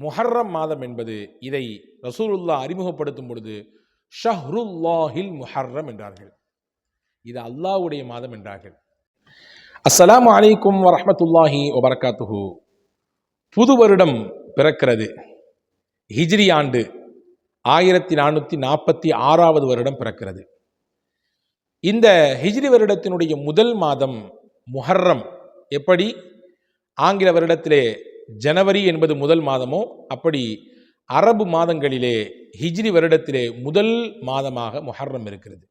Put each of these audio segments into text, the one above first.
முஹர்ரம் மாதம் என்பது இதை ரசூலுல்லா அறிமுகப்படுத்தும் பொழுது ஷஹ்ருல்லாஹில் முஹர்ரம் என்றார்கள். இது அல்லாஹ்வுடைய மாதம் என்றார்கள். அஸ்லாம் அலைக்கும் வரமத்துல்லாஹி வபரகாத்துஹு. புது வருடம் பிறக்கிறது. ஹிஜ்ரி ஆண்டு ஆயிரத்தி நானூற்றி நாற்பத்தி ஆறாவது வருடம் பிறக்கிறது. இந்த ஹிஜ்ரி வருடத்தினுடைய முதல் மாதம் முஹர்ரம். எப்படி? ஆங்கில வருடத்திலே ஜனவரி என்பது முதல் மாதமோ அப்படி அரபு மாதங்களிலே ஹிஜ்ரி வருடத்திலே முதல் மாதமாக முஹர்ரம் இருக்கிறது.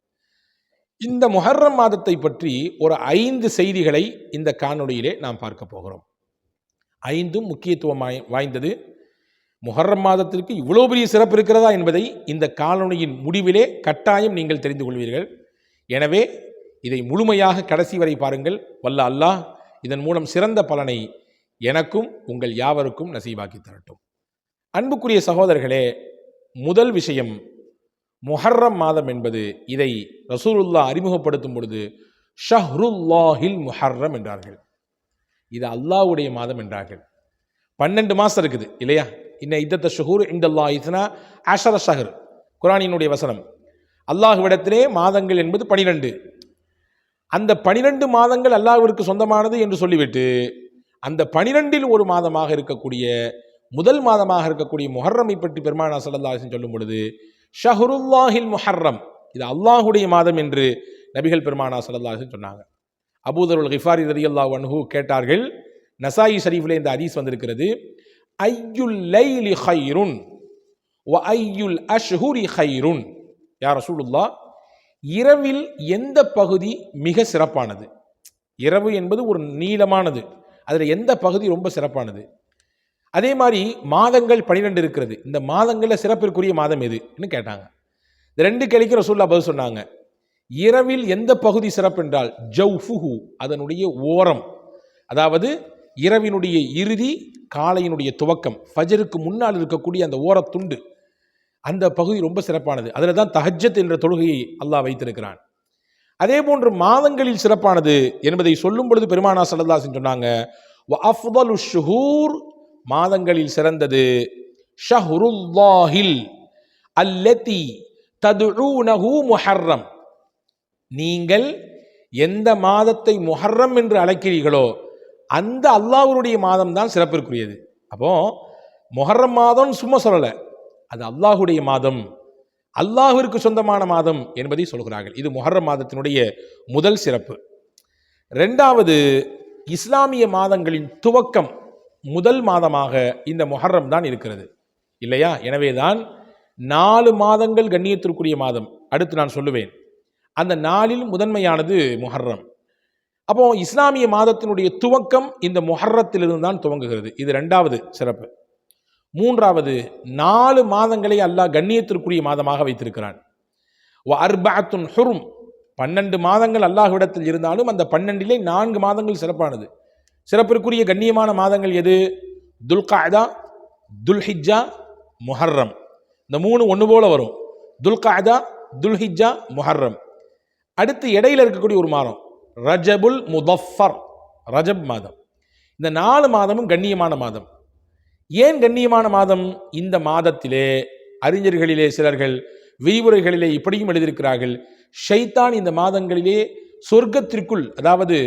இந்த முஹர்ரம் மாதத்தை பற்றி ஒரு ஐந்து செய்திகளை இந்த காணொளியிலே நாம் பார்க்க போகிறோம். ஐந்தும் முக்கியத்துவம் வாய்- வாய்ந்தது. முஹர்ரம் மாதத்திற்கு இவ்வளோ பெரிய சிறப்பு இருக்கிறதா என்பதை இந்த காணொளியின் முடிவிலே கட்டாயம் நீங்கள் தெரிந்து கொள்வீர்கள். எனவே இதை முழுமையாக கடைசி வரை பாருங்கள். வல்ல அல்லாஹ் இதன் மூலம் சிறந்த பலனை எனக்கும் உங்கள் யாவருக்கும் நசீபாக்கி தரட்டும். அன்புக்குரிய சகோதரர்களே முதல் விஷயம் முஹர்ரம் மாதம் என்பது இதை ரசூலுல்லா அறிமுகப்படுத்தும் பொழுது ஷஹ்ருல்லாஹில் முஹர்ரம் என்றார்கள். இது அல்லாஹ்வுடைய மாதம் என்றார்கள். பன்னெண்டு மாதம் இருக்குது இல்லையா? இன்ன இத்தத்த ஷஹூர் இந்த அல்லா இத்னா அஷர ஷஹர் குரானினுடைய வசனம். அல்லாஹ்விடத்திலே மாதங்கள் என்பது பனிரெண்டு. அந்த பனிரெண்டு மாதங்கள் அல்லாஹ்விற்கு சொந்தமானது என்று சொல்லிவிட்டு அந்த பனிரெண்டில் ஒரு மாதமாக இருக்கக்கூடிய முதல் மாதமாக இருக்கக்கூடிய முஹர்ரமை பற்றி பெருமானா ஸல்லல்லாஹு சொல்லும் பொழுது ஷஹ்ருல்லாஹில் முஹர்ரம் இது அல்லாஹுடைய மாதம் என்று நபிகள் பெருமானா ஸல்லல்லாஹு சொன்னாங்க. அபூதருல் ஹிஃபாரி ரதி அல்லா அன்ஹு கேட்டார்கள் நசாயி ஷரீஃபில் இந்த அதீஸ் வந்திருக்கிறது ஐயுல் லைலி ஹைருன் வ ஐயுல் அஷ்ஹுரி ஹைருன் யார் ரசூலுல்லா இரவில் எந்த பகுதி மிக சிறப்பானது? இரவு என்பது ஒரு நீளமானது. அதில் எந்த பகுதி ரொம்ப சிறப்பானது? அதே மாதிரி மாதங்கள் பன்னிரெண்டு இருக்கிறது. இந்த மாதங்களில் சிறப்பிற்குரிய மாதம் எதுன்னு கேட்டாங்க. இந்த ரெண்டு கேள்விக்கு ரசூல்லா பதில் சொன்னாங்க. இரவில் எந்த பகுதி சிறப்பு என்றால் ஜவுஃபுஹு அதனுடைய ஓரம். அதாவது இரவினுடைய இறுதி காலையினுடைய துவக்கம். ஃபஜருக்கு முன்னால் இருக்கக்கூடிய அந்த ஓரத்துண்டு. அந்த பகுதி ரொம்ப சிறப்பானது. அதில் தான் தஹஜத் என்ற தொழுகையை அல்லாஹ் வைத்திருக்கிறான். அதே போன்று மாதங்களில் சிறப்பானது என்பதை சொல்லும் பொழுது பெருமானா சல்லதாசன் சொன்னாங்க ஷுஹூர் மாதங்களில் சிறந்தது ஷஹ்ருல்லாஹில் அல்லதி ததுஊனஹு முஹர்ரம் நீங்கள் எந்த மாதத்தை முஹர்ரம் என்று அழைக்கிறீர்களோ அந்த அல்லாஹருடைய மாதம் தான் சிறப்பிற்குரியது. அப்போ முஹர்ரம் மாதம் சும்மா சொல்லலை அது அல்லாஹுடைய மாதம். அல்லாஹிற்கு சொந்தமான மாதம் என்பதை சொல்கிறார்கள். இது மொஹர்ரம் மாதத்தினுடைய முதல் சிறப்பு. ரெண்டாவது இஸ்லாமிய மாதங்களின் துவக்கம் முதல் மாதமாக இந்த முஹர்ரம் தான் இருக்கிறது. இல்லையா? எனவேதான் நாலு மாதங்கள் கண்ணியத்திற்குரிய மாதம். அடுத்து நான் சொல்லுவேன். அந்த நாளில் முதன்மையானது முஹர்ரம். அப்போ இஸ்லாமிய மாதத்தினுடைய துவக்கம் இந்த முஹர்ரத்திலிருந்து தான் துவங்குகிறது. இது ரெண்டாவது சிறப்பு. மூன்றாவது நாலு மாதங்களை அல்லாஹ் கண்ணியத்திற்குரிய மாதமாக வைத்திருக்கிறான். அர்பாத்துன் ஹுரும் பன்னெண்டு மாதங்கள் அல்லாஹ்விடத்தில் இருந்தாலும் அந்த பன்னெண்டிலே நான்கு மாதங்கள் சிறப்பானது. சிறப்பிற்குரிய கண்ணியமான மாதங்கள் எது? துல்காதா துல்ஹிஜா முஹர்ரம். இந்த மூணு ஒன்று போல வரும். துல்காதா துல்ஹிஜா முஹர்ரம். அடுத்து இடையில இருக்கக்கூடிய ஒரு மாதம் ரஜபுல் முதஃபர் ரஜப் மாதம். இந்த நாலு மாதமும் கண்ணியமான மாதம். ஏன் கண்ணியமான மாதம் இந்த மாதத்திலே? அறிஞர்களிலே சிலர்கள் விரிவுரைகளிலே இப்படியும் எழுதியிருக்கிறார்கள். ஷைத்தான் இந்த மாதங்களிலே சொர்க்கத்திற்குள் அதாவது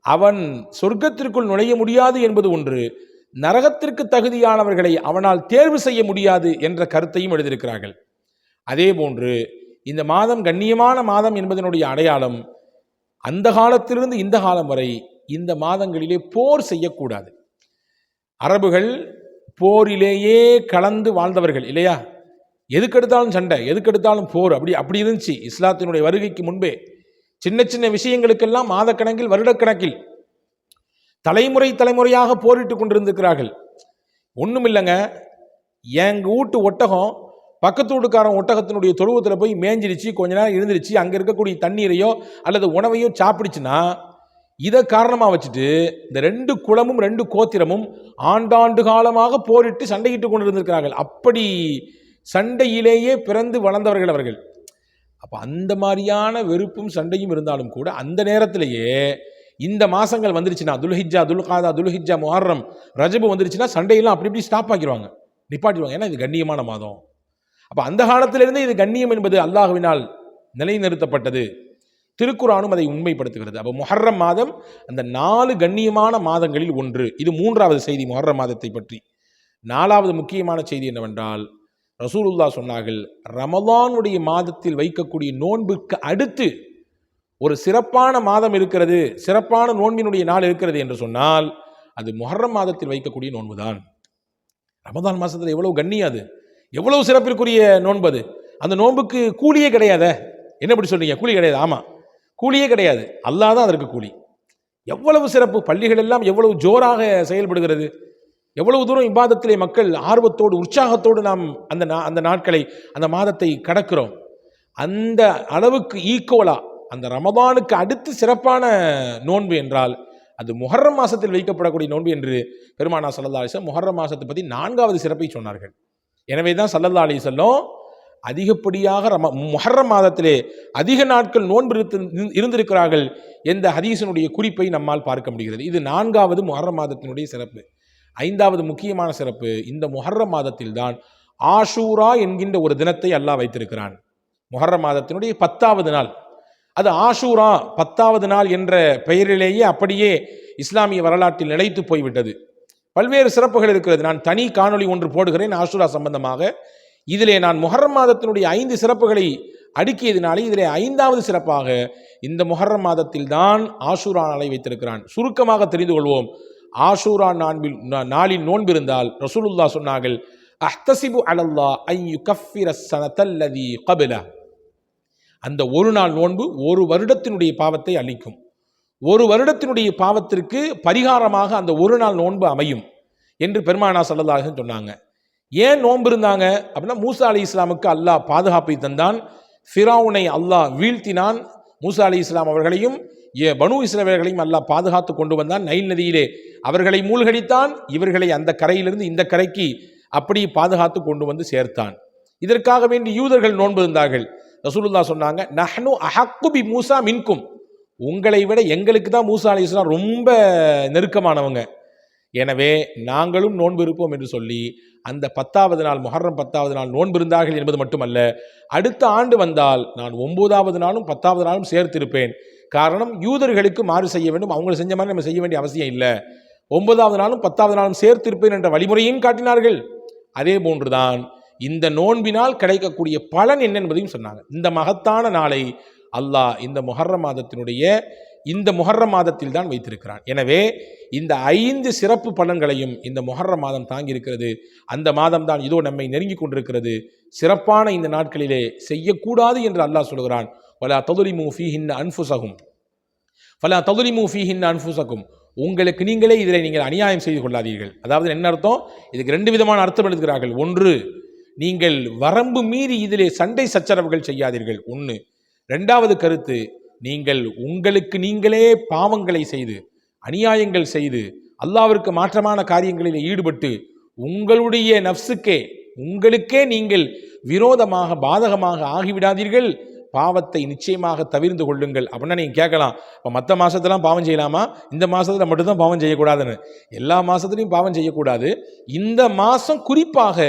அவன் சொர்க்கத்திற்குள் நுழைய முடியாது என்பது ஒன்று நரகத்திற்கு தகுதியானவர்களை அவனால் தேர்வு செய்ய முடியாது என்ற கருத்தையும் எழுதியிருக்கிறார்கள். அதே போன்று இந்த மாதம் கண்ணியமான மாதம் என்பதனுடைய அடையாளம் அந்த காலத்திலிருந்து இந்த காலம் வரை இந்த மாதங்களிலே போர் செய்யக்கூடாது. அரபுகள் போரிலேயே கலந்து வாழ்ந்தவர்கள் இல்லையா? எதுக்கெடுத்தாலும் சண்டை எதுக்கெடுத்தாலும் போர் அப்படி அப்படி இருந்துச்சு இஸ்லாத்தினுடைய வருகைக்கு முன்பே. சின்ன சின்ன விஷயங்களுக்கெல்லாம் மாதக்கணக்கில் வருடக்கணக்கில் தலைமுறை தலைமுறையாக போரிட்டு கொண்டிருந்திருக்கிறார்கள். ஒன்றும் இல்லைங்க எங்கள் வீட்டு ஒட்டகம் பக்கத்து வீட்டுக்காரன் ஒட்டகத்தினுடைய தொழுவத்தில் போய் மேஞ்சிருச்சு கொஞ்ச நேரம் இருந்துருச்சு அங்கே இருக்கக்கூடிய தண்ணீரையோ அல்லது உணவையோ சாப்பிடுச்சுன்னா இதை காரணமாக வச்சுட்டு இந்த ரெண்டு குளமும் ரெண்டு கோத்திரமும் ஆண்டாண்டு காலமாக போரிட்டு சண்டையிட்டு கொண்டிருந்திருக்கிறார்கள். அப்படி சண்டையிலேயே பிறந்து வளர்ந்தவர்கள் அவர்கள். அப்போ அந்த மாதிரியான வெறுப்பும் சண்டையும் இருந்தாலும் கூட அந்த நேரத்திலேயே இந்த மாசங்கள் வந்துருச்சுன்னா துல்ஹிஜா துல்காதா துல்ஹிஜா முஹர்ரம் ரஜபு வந்துருச்சுன்னா சண்டையெல்லாம் அப்படி இப்படி ஸ்டாப் ஆக்கிடுவாங்க நிப்பாட்டிடுவாங்க ஏன்னா இது கண்ணியமான மாதம். அப்போ அந்த காலத்திலிருந்து இது கண்ணியம் என்பது அல்லாஹ்வினால் நிலைநிறுத்தப்பட்டது. திருக்குறானும் அதை உண்மைப்படுத்துகிறது. அப்போ முஹர்ரம் மாதம் அந்த நாலு கண்ணியமான மாதங்களில் ஒன்று. இது மூன்றாவது செய்தி முஹர்ரம் மாதத்தை பற்றி. நாலாவது முக்கியமான செய்தி என்னவென்றால் ரசூலுல்லா சொன்னார்கள் ரமலானுடைய மாதத்தில் வைக்கக்கூடிய நோன்புக்கு அடுத்து ஒரு சிறப்பான மாதம் இருக்கிறது சிறப்பான நோன்பினுடைய நாள் இருக்கிறது என்று சொன்னால் அது முஹர்ரம் மாதத்தில் வைக்கக்கூடிய நோன்புதான். ரமதான் மாதத்தில் எவ்வளவு கண்ணியம் அது? எவ்வளவு சிறப்பிற்குரிய நோன்பு அது? அந்த நோன்புக்கு கூலியே கிடையாதே? என்ன இப்படி சொல்றீங்க? கூலி கிடையாது. ஆமாம் கூலியே கிடையாது. அல்லா தான் அதற்கு கூலி. எவ்வளவு சிறப்பு பள்ளிகள் எல்லாம் எவ்வளவு ஜோராக செயல்படுகிறது. எவ்வளவு தூரம் இபாதத்திலே மக்கள் ஆர்வத்தோடு உற்சாகத்தோடு நாம் அந்த நா- அந்த நாட்களை அந்த மாதத்தை கடக்கிறோம். அந்த அளவுக்கு ஈக்குவலா அந்த ரமதானுக்கு அடுத்து சிறப்பான நோன்பு என்றால் அது முஹர்ரம் மாசத்தில் வைக்கப்படக்கூடிய நோன்பு என்று பெருமானா சல்லல்லா அலிசம் முஹர்ரம் மாசத்தை பற்றி நான்காவது சிறப்பை சொன்னார்கள். எனவே தான் சல்லல்லா அலிசல்லும் அதிகப்படியாக ரம முஹர்ரம் மாதத்திலே அதிக நாட்கள் நோன்பு இருந்திருக்கிறார்கள் என்ற ஹதீசனுடைய குறிப்பை நம்மால் பார்க்க முடிகிறது. இது நான்காவது முஹர்ரம் மாதத்தினுடைய சிறப்பு. ஐந்தாவது முக்கியமான சிறப்பு இந்த முஹர்ரம் மாதத்தில்தான் ஆஷூரா என்கின்ற ஒரு தினத்தை அல்லாஹ் வைத்திருக்கிறான். முஹர்ரம் மாதத்தினுடைய பத்தாவது நாள். அது ஆஷூரா பத்தாவது நாள் என்ற பெயரிலேயே அப்படியே இஸ்லாமிய வரலாற்றில் நிலைத்து போய்விட்டது. பல்வேறு சிறப்புகள் இருக்கிறது. நான் தனி காணொளி ஒன்று போடுகிறேன் ஆஷூரா சம்பந்தமாக. இதிலே நான் முஹர்ரம் மாதத்தினுடைய ஐந்து சிறப்புகளை அடுக்கியதினாலே இதிலே ஐந்தாவது சிறப்பாக இந்த முஹர்ரம் மாதத்தில் தான் ஆஷூரா நாளை வைத்திருக்கிறான். சுருக்கமாக தெரிந்து கொள்வோம். ஆஷூரா நான்பில் நாளின் நோன்பு இருந்தால் ரசூலுல்லா சொன்னார்கள் அஹ்தசிபு அலல்லா ஐயு கஃபிர சனதல்லதி கபில அந்த ஒரு நாள் நோன்பு ஒரு வருடத்தினுடைய பாவத்தை அளிக்கும் ஒரு வருடத்தினுடைய பாவத்திற்கு பரிகாரமாக அந்த ஒரு நாள் நோன்பு அமையும் என்று பெருமானா சல்லதாக சொன்னாங்க. ஏன் நோன்பு இருந்தாங்க அப்படின்னா மூசா அலி இஸ்லாமுக்கு அல்லாஹ் பாதுகாப்பை தந்தான். ஃபிராவுனை அல்லாஹ் வீழ்த்தினான். மூசா அலி இஸ்லாம் அவர்களையும் ஏ பனு இஸ்லாமியர்களையும் அல்லாஹ் பாதுகாத்து கொண்டு வந்தான். நைல் நதியிலே அவர்களை மூழ்கடித்தான். இவர்களை அந்த கரையிலிருந்து இந்த கரைக்கு அப்படி பாதுகாத்து கொண்டு வந்து சேர்த்தான். இதற்காக வேண்டி யூதர்கள் நோன்பு இருந்தார்கள் ரசூலுல்லா சொன்னாங்க நஹ்னு அஹக்கு பி மூசா மின்கும். உங்களை விட எங்களுக்கு தான் மூசா அலி இஸ்லாம் ரொம்ப நெருக்கமானவங்க. எனவே நாங்களும் நோன்பு இருப்போம் என்று சொல்லி அந்த பத்தாவது நாள் முஹர்ரம் பத்தாவது நாள் நோன்பு இருந்தார்கள் என்பது மட்டுமல்ல அடுத்த ஆண்டு வந்தால் நான் ஒன்பதாவது நாளும் பத்தாவது நாளும் சேர்த்திருப்பேன். காரணம் யூதர்களுக்கு மாறு செய்ய வேண்டும் அவங்க செஞ்ச மாதிரி நம்ம செய்ய வேண்டிய அவசியம் இல்லை. ஒன்பதாவது நாளும் பத்தாவது நாளும் சேர்த்திருப்பேன் என்ற வழிமுறையும் காட்டினார்கள். அதே போன்றுதான் இந்த நோன்பினால் கிடைக்கக்கூடிய பலன் என்ன என்பதையும் சொன்னாங்க. இந்த மகத்தான நாளை அல்லாஹ் இந்த முஹர்ரம் மாதத்தினுடைய இந்த முஹர்ரம் மாதத்தில் தான் வைத்திருக்கிறான். எனவே இந்த ஐந்து சிறப்பு பலன்களையும் இந்த முஹர்ரம் மாதம் தாங்கியிருக்கிறது. அந்த மாதம் தான் இதோ நம்மை நெருங்கி கொண்டிருக்கிறது. சிறப்பான இந்த நாட்களிலே செய்யக்கூடாது என்று அல்லாஹ் சொல்கிறான். வலா ஹின் ஃபீஹின்ன அன்ஃபுசகும் ஃபலா மூஃபி ஹின் அன்ஃபுசகும் உங்களுக்கு நீங்களே இதில் நீங்கள் அநியாயம் செய்து கொள்ளாதீர்கள். அதாவது என்ன அர்த்தம்? இதுக்கு ரெண்டு விதமான அர்த்தம் எழுதுகிறார்கள் ஒன்று நீங்கள் வரம்பு மீறி இதிலே சண்டை சச்சரவுகள் செய்யாதீர்கள். ஒன்று ரெண்டாவது கருத்து நீங்கள் உங்களுக்கு நீங்களே பாவங்களை செய்து அநியாயங்கள் செய்து அல்லாவிற்கு மாற்றமான காரியங்களில் ஈடுபட்டு உங்களுடைய நஃப்ஸுக்கே உங்களுக்கே நீங்கள் விரோதமாக பாதகமாக ஆகிவிடாதீர்கள். பாவத்தை நிச்சயமாக தவிர்ந்து கொள்ளுங்கள். அப்படின்னா நீங்கள் கேட்கலாம் இப்போ மற்ற மாதத்தெல்லாம் பாவம் செய்யலாமா? இந்த மாதத்தில் மட்டும்தான் பாவம் செய்யக்கூடாதுன்னு. எல்லா மாதத்துலையும் பாவம் செய்யக்கூடாது. இந்த மாதம் குறிப்பாக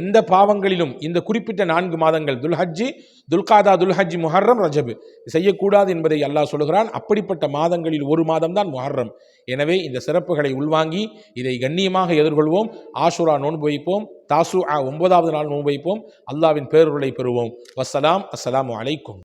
எந்த பாவங்களிலும் இந்த குறிப்பிட்ட நான்கு மாதங்கள் துல்ஹஜ்ஜி துல்காதா துல்ஹஜ்ஜி முஹர்ரம் ரஜபு செய்யக்கூடாது என்பதை அல்லாஹ் சொல்கிறான் அப்படிப்பட்ட மாதங்களில் ஒரு மாதம் தான் முஹர்ரம். எனவே இந்த சிறப்புகளை உள்வாங்கி இதை கண்ணியமாக எதிர்கொள்வோம். ஆஷுரா நோன்பு வைப்போம். தாசு ஒன்பதாவது நாள் நோன்பு வைப்போம். அல்லாவின் பேருளை பெறுவோம். வசலாம் அஸ்லாம் அலைக்கும். Nikon